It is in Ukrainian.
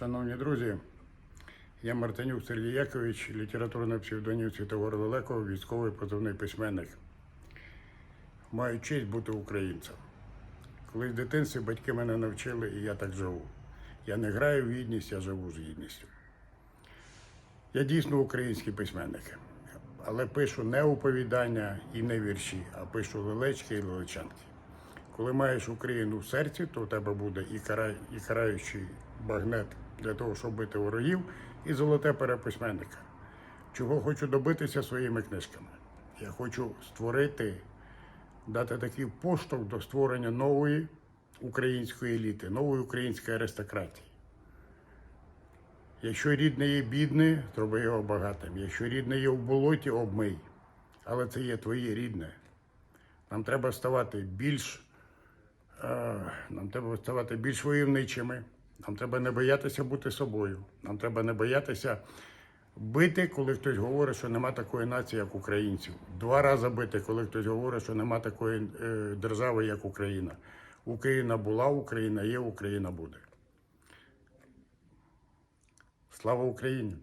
Шановні друзі, я Мартинюк Сергій Якович, літературний псевдонім Святогор Лелеко, військовий позивний письменник. Маю честь бути українцем. Колись в дитинстві батьки мене навчили, і я так живу. Я не граю в гідність, я живу з гідністю. Я дійсно український письменник, але пишу не оповідання і не вірші, а пишу лелечки і лелечанки. Коли маєш Україну в серці, то у тебе буде і, кара... і караючий багнет для того, щоб бити ворогів, і золоте перо письменника. Чого хочу добитися своїми книжками. Я хочу створити, дати такий поштовх до створення нової української еліти, нової української аристократії. Якщо рідне є бідне, зроби його багатим. Якщо рідне є в болоті, обмий. Але це є твоє рідне. Нам треба ставати більш, е, нам треба ставати більш войовничими. Нам треба не боятися бути собою. Нам треба не боятися бити, коли хтось говорить, що нема такої нації, як українців. Два рази бити, коли хтось говорить, що нема такої е, держави, як Україна. Україна була, Україна є, Україна буде. Слава Україні!